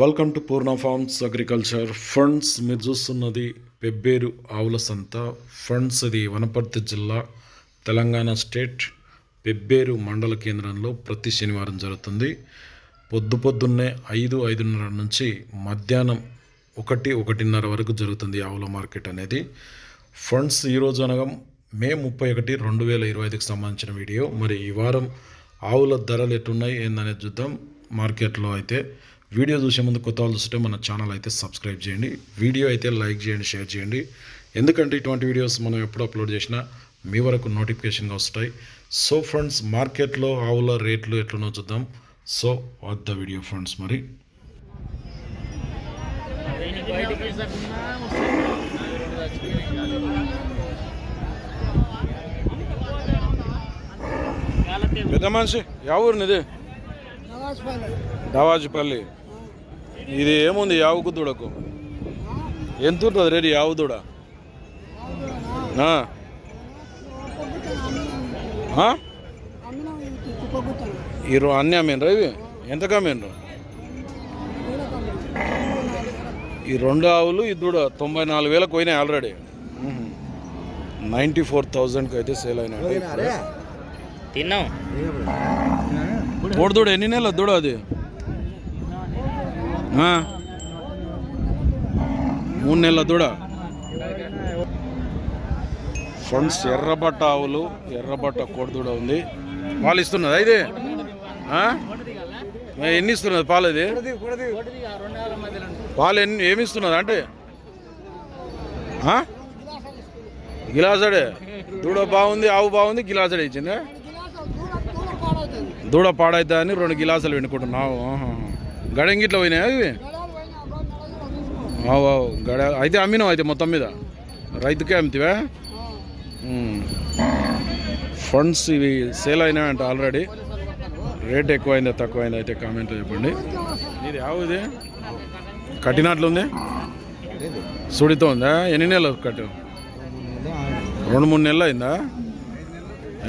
Welcome to Purna farms agriculture funds మీరు చూస్తున్నది పెబ్బేరు ఆవుల సంత. ఫండ్స్ అది వనపర్తి జిల్లా తెలంగాణ స్టేట్ పెబ్బేరు మండల కేంద్రంలో ప్రతి శనివారం జరుగుతుంది. పొద్దు పొద్దున్నే ఐదు ఐదున్నర నుంచి మధ్యాహ్నం ఒకటి ఒకటిన్నర వరకు జరుగుతుంది ఆవుల మార్కెట్ అనేది. ఫండ్స్ ఈరోజు అనగా మే ముప్పై ఒకటి రెండు వేల ఇరవై ఐదుకి సంబంధించిన వీడియో. మరి ఈ వారం ఆవుల ధరలు ఎట్టున్నాయి ఏందనేది చూద్దాం. మార్కెట్లో అయితే వీడియో చూసే ముందు కొత్త వాళ్ళు చూస్తే మన ఛానల్ అయితే సబ్స్క్రైబ్ చేయండి. వీడియో అయితే లైక్ చేయండి షేర్ చేయండి. ఎందుకంటే ఇటువంటి వీడియోస్ మనం ఎప్పుడు అప్లోడ్ చేసినా మీ వరకు నోటిఫికేషన్గా వస్తాయి. సో ఫ్రెండ్స్ మార్కెట్లో ఆవుల రేట్లు ఎట్లునో చూద్దాం. So what the video friends మరి? పెద్ద మనిషి యా ఊరినిది దావాజిపల్లి ఇది ఏముంది యావుకు దూడకు ఎంత ఉంటుంది రేటు యావు దూడ ఆ? ఆ? ఈ రో అన్నీ అమ్మేనరా ఇవి? ఎంతకు అమ్మేనరు ఈ రెండు ఆవులు ఈ దూడ తొంభై నాలుగు వేలకు పోయినాయి ఆల్రెడీ. నైంటీ ఫోర్ థౌజండ్కి అయితే సేల్ అయినాయి తిన్నాం. దూడ ఎన్ని నెలల దూడ అది? మూడు నెలల దూడ. ఫ్రెండ్స్ ఎర్రబట్ట ఆవులు ఎర్రబట్ట కోడి దూడ ఉంది. పాలు ఇస్తున్నదా ఇది? ఆ? ఏ, ఎన్ని ఇస్తున్నది పాలు ఇది? పాలు ఎన్ని ఏమి ఇస్తున్నది అంటే? ఆ? గిలాసడే దూడ బాగుంది ఆవు బాగుంది గిలాసడే ఇచ్చిందా? దూడ పాడైతా అని రెండు గిలాసులు వెనుకుంటున్నావు గడంగిట్లో పోయినాయా ఇవి? ఆవు ఆవు గడ అయితే అమ్మినావు అయితే మొత్తం మీద? రైతుకే అమ్మితివా? ఫండ్స్ ఇవి సేల్ అయినాయంట ఆల్రెడీ రేట్ ఎక్కువైందా తక్కువైందా అయితే కామెంట్లో చెప్పండి. ఇది ఆవు ఇది? కట్టినట్లుంది సుడితో ఉందా? ఎన్ని నెలలు కట్టు? రెండు మూడు నెలలు అయిందా?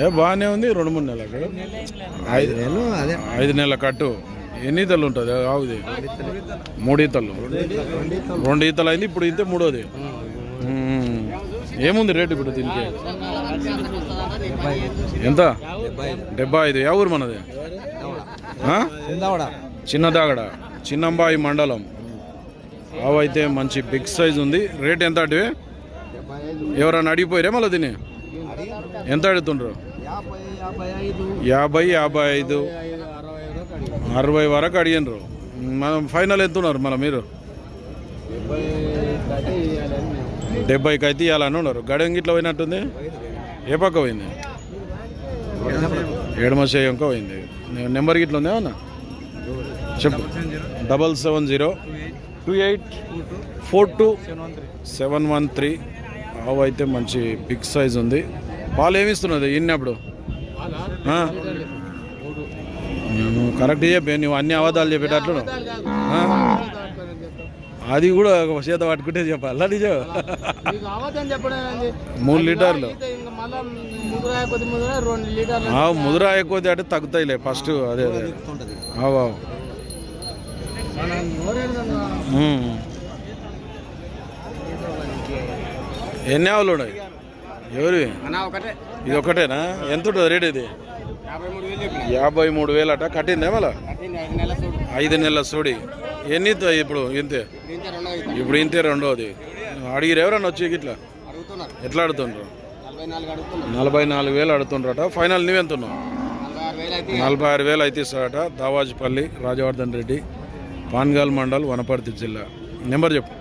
ఏ బాగానే ఉంది రెండు మూడు నెలలు ఐదు అదే ఐదు నెలల కట్టు. ఎన్ని ఈతలు ఉంటుంది? ఆవుది మూడు ఈతలు. రెండు ఈతలు అయింది ఇప్పుడు ఇంతే మూడోది. ఏముంది రేటు ఇప్పుడు దీనికి? ఎంత? డెబ్బై ఐదు. ఏ ఊరు మనది? చిన్నదాగడ చిన్నంబాయి మండలం. ఆవు అయితే మంచి బిగ్ సైజ్ ఉంది. రేట్ ఎంత అటు ఎవరన్నా అడిగిపోయారే మళ్ళీ దీన్ని? ఎంత అడుగుతుండ్రు? యాభై యాభై ఐదు. అరవై వరకు అడిగినరు. మనం ఫైనల్ ఎంత ఉన్నారు మీరు. డెబ్బైకి అయితే ఇవ్వాలని ఉన్నారు. గడం గిట్ల పోయినట్టుంది? ఏ పక్క పోయింది? ఏడమసేయంక పోయింది. నెంబర్ గిట్ల ఉందా అన్న చెప్పు. Double seven zero two eight four two seven one three. ఆవు అయితే మంచి బిగ్ సైజ్ ఉంది. పాలు ఏమిస్తున్నది ఇన్నప్పుడు? నువ్వు కరెక్ట్ చెప్పే నువ్వు అన్ని అబద్ధాలు చెప్పేటట్లు? అది కూడా ఒక చేత పట్టుకుంటే చెప్పాలి. నిజం? మూడు లీటర్లు. ముదురా ఎక్కువ అంటే తగ్గుతాయిలే ఫస్ట్ అదే అదే. ఉమ్. ఎన్ని ఆవులు ఉన్నాయి? ఇది ఒకటేనా? ఎంత ఉంటుంది రేట్ ఇది? యాభై మూడు వేలు చెప్పిన. యాభై మూడు వేలు అట కట్టిందే మళ్ళా? ఐదు నెలల సోడి. ఎన్ని ఇప్పుడు ఇంతే? ఇప్పుడు ఇంతే రెండోది అడిగిరు ఎవరన్నా వచ్చి ఇట్లా? ఎట్లా అడుగుతుండ్రు? నలభై నాలుగు వేలు అడుగుతుండ్రట. ఫైనల్ నువ్వెంతున్నావు? నలభై ఆరు వేలు అయితే నలభై ఆరు వేలు అయితే ఇస్తాడట దావాజిపల్లి రాజవర్ధన్ రెడ్డి పాన్గాల్ మండల్ వనపర్తి జిల్లా. నెంబర్ చెప్పు.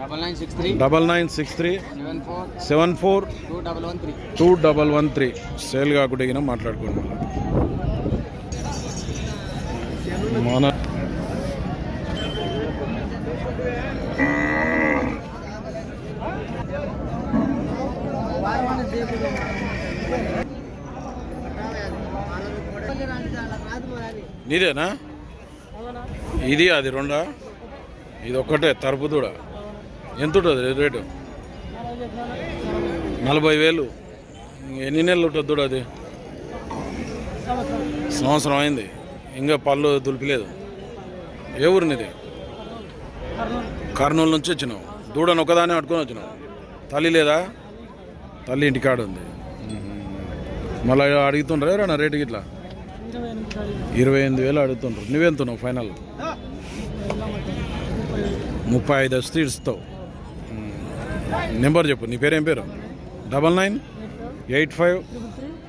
Double nine six three double nine six three seven four seven four two double one three two double one three sale కాకుండా మాట్లాడుకోండి మన నీదేనా ఇది అది రెండా ఇది ఒక్కటే తరుపు దూడ ఎంత ఉంటుంది రేటు? నలభై వేలు. ఎన్ని నెలలు ఉంటుంది దూడ అది? సంవత్సరం అయింది. ఇంకా పళ్ళు దులిపిలేదు. ఏ ఊరినిది? కర్నూలు నుంచి వచ్చినావు. దూడను ఒకదానే పట్టుకొని వచ్చినావు. తల్లి లేదా? తల్లి ఇంటికాడ ఉంది. మళ్ళీ అడుగుతుండ్రా ఎవరన్నా రేటు ఇట్లా ఇరవై ఎనిమిది వేలు అడుగుతుండ్రు. నువ్వెంతున్నావు ఫైనల్? ముప్పై ఐదు వస్తే ఇస్తావు నెంబర్ చెప్పు నీ పేరేం పేరు? Double nine eight five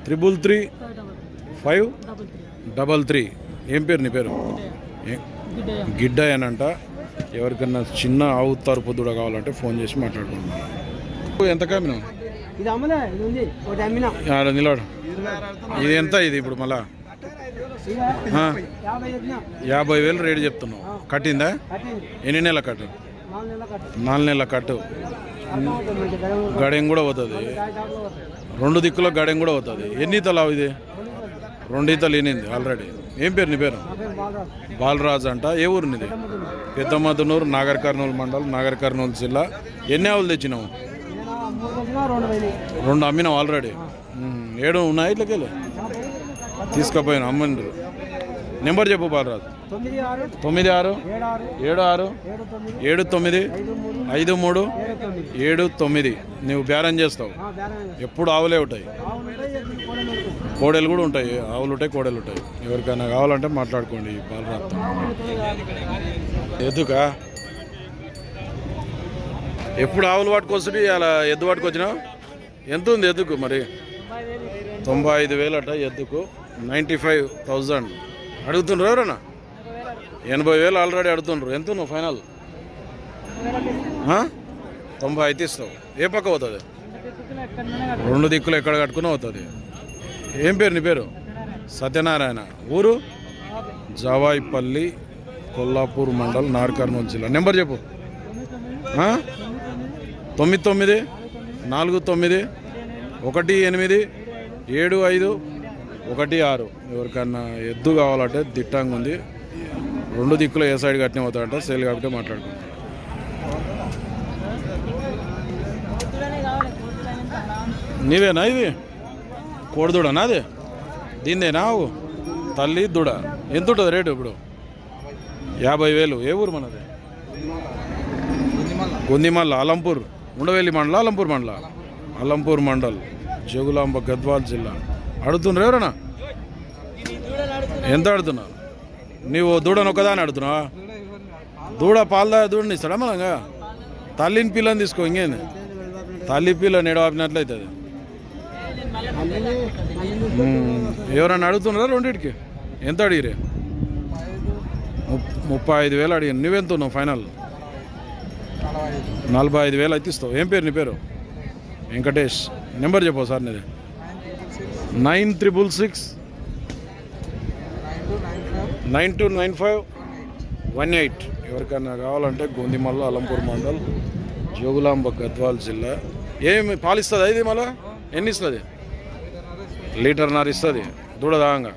triple three five double three. ఏం పేరు నీ పేరు? ఏ- గిడ్డ అనంట ఎవరికన్నా చిన్న ఆవు తరపు దూడ కావాలంటే ఫోన్ చేసి మాట్లాడుకుంటున్నాను ఎంత కమ్మినావు ఇది అమ్మలే ఇది ఎంత ఇది ఇప్పుడు మళ్ళా? యాభై వేలు రేటు చెప్తున్నావు. కట్టిందా? కట్టింది. ఎన్ని నెలల కట్టు. నాలుగు నెలల కట్టు. నాలుగు గడెం కూడా పోతుంది. రెండు దిక్కుల గడెం కూడా పోతుంది. ఎన్ని ఈతలు ఇది? రెండు ఈతలు ఈనింది ఆల్రెడీ. ఏం పేరు నీ పేరు? బాలరాజ్ బాలరాజు అంట. ఏ ఊరు నీది? పెద్దమదనూరు నాగర్ కర్నూలు మండలం నాగర్ కర్నూలు జిల్లా. ఎన్ని ఆవులు తెచ్చినావు? రెండు అమ్మినావు ఆల్రెడీ. ఏడు ఉన్నాయి ఇట్లకెళ్ళి. తీసుకుపోయిన అమ్మండ్రు. నెంబర్ చెప్పు బాలరాజు. తొమ్మిది ఆరు ఏడు ఆరు ఏడు తొమ్మిది ఐదు మూడు ఏడు తొమ్మిది. నువ్వు బేరం చేస్తావు. ఎప్పుడు ఆవులే ఉంటాయి. కోడలు కూడా ఉంటాయి. ఆవులు ఉంటాయి కోడలు ఉంటాయి. ఎవరికైనా కావాలంటే మాట్లాడుకోండి బాలరాజు ఎద్దుకా? ఎప్పుడు ఆవులు పట్టుకొస్తుంది అలా ఎద్దు పట్టుకొచ్చినావు ఎంత ఉంది ఎద్దుకు మరి? తొంభై ఐదు వేలు అట ఎద్దుకు. Ninety five thousand. అడుగుతుండ్రు ఎవరన్నా? ఎనభై వేలు ఆల్రెడీ అడుగుతుండ్రు. ఎంత నువ్వు ఫైనల్ తొంభై అయితే ఇస్తావు. ఏ పక్క అవుతుంది రెండు దిక్కులు ఎక్కడ కట్టుకుని అవుతుంది ఏం పేరు నీ పేరు? సత్యనారాయణ. ఊరు? జవాయిపల్లి కొల్లాపూర్ మండల్ నాడు కర్నూలు జిల్లా. నెంబర్ చెప్పు. తొమ్మిది తొమ్మిది నాలుగు తొమ్మిది ఒకటి ఎనిమిది ఏడు ఐదు ఒకటి ఆరు. ఎవరికన్నా ఎద్దు కావాలంటే దిట్టంగా ఉంది రెండు దిక్కులు ఏ సైడ్ కట్టిన అవుతాడంట సేల్ కాబట్టి మాట్లాడుకుంటాం నీవేనా ఇది? కోడిదూడనా అది? దీందేనా తల్లి దూడ. ఎంత ఉంటుంది రేటు ఇప్పుడు? యాభై వేలు. ఏ ఊరు మనది? గొందిమల్ల అలంపూర్ ఉండవేలి మండల అలంపూర్ మండల? అలంపూర్ మండల్ జగులాంబ గద్వాల్ జిల్లా. అడుగుతున్నారు ఎవరన్నా? ఎంత అడుగుతున్నారు నీవు దూడను ఒకదాని అడుగుతున్నా దూడ పాలదా దూడని ఇస్తాడా మనంగా తల్లిని పిల్లని తీసుకో ఇంకేంది? తల్లి పిల్ల నెడవాపినట్లయితుంది ఎవరన్నా అడుగుతున్నారా రెండింటికి? ఎంత అడిగిరే? ముప్- ముప్పై ఐదు వేలు అడిగాను నువ్వెంత ఉన్నావు ఫైనల్? నలభై ఐదు వేలు అయితే ఏం పేరు నీ పేరు? వెంకటేష్. నెంబర్ చెప్పవు సార్ నీది. Nine triple six nine two nine five one eight. ఎవరికైనా కావాలంటే గోందిమల్ల అలంపూర్ మండల్ జోగులాంబ గద్వాల్ జిల్లా. ఏమి పాలిస్తుందా ఇది మళ్ళా? ఎన్ని ఇస్తుంది? లీటర్న్నర ఇస్తుంది. దూడదాంగా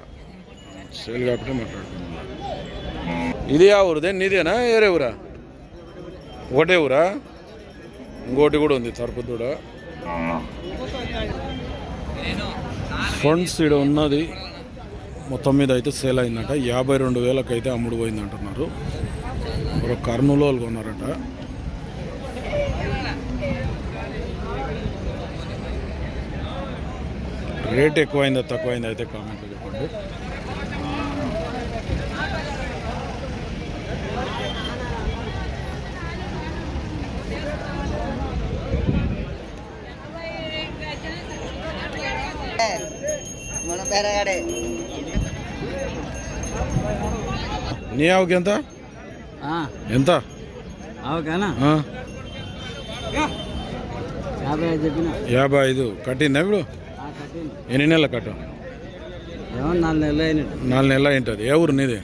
సేల్ కాబట్టి మాట్లాడుకుంటున్నా ఇది ఆ ఊరుదే నీదేనా? వేరే ఊరా? ఒకటే ఊరా? ఇంకోటి కూడా ఉంది తరపు దూడ. ఫండ్స్ ఇక్కడ ఉన్నది. మొత్తం మీద అయితే సేల్ అయిందంట. యాభై రెండు వేలకు అయితే అమ్ముడు పోయింది అంటున్నారు ఒక కర్నూలు వాళ్ళు కొన్నారట. రేట్ ఎక్కువైందా తక్కువైందా అయితే కామెంట్లో చెప్పండి. మన పేరగాడే. నీ ఆవుకి ఎంత? ఎంత? యాభై ఐదు కట్టిందా ఇప్పుడు? ఎన్ని నెలల కట్టు? నాలుగు నెలలు ఏంటది ఏ ఊరు నీది?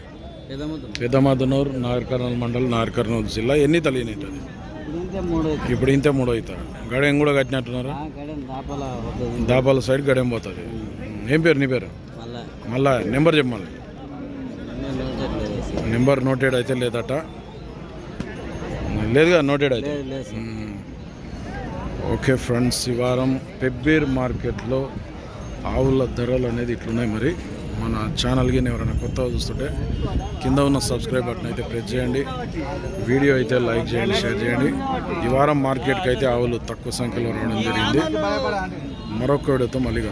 పెద్దమాదనూరు నాగర్కర్నూలు మండలం నాగర్కర్నూలు జిల్లా. ఎన్ని ఇదంతే మూడు ఇప్పుడు ఇంతే మూడో అవుతారు గడెం కూడా కట్టినట్టున్నారు? దాపల సైడ్ గడెం పోతుంది. ఏం పేరు నీ పేరు? మళ్ళా నెంబర్ లేదు నెంబర్ నోటెడ్ అయితే లేదట. లేదుగా నోటెడ్ అయితే. ఓకే ఫ్రెండ్స్ ఈ వారం పెబ్బేర్ మార్కెట్లో ఆవుల ధరలు అనేది ఇట్లున్నాయి మరి. మన ఛానల్కి ఎవరైనా కొత్తగా చూస్తుంటే కింద ఉన్న సబ్స్క్రైబ్ బటన్ అయితే ప్రెస్ చేయండి. వీడియో అయితే లైక్ చేయండి షేర్ చేయండి. ఈ వారం మార్కెట్కి అయితే ఆవులు తక్కువ సంఖ్యలో రావడం జరిగింది. మరొక వీడియోతో మళ్ళీ.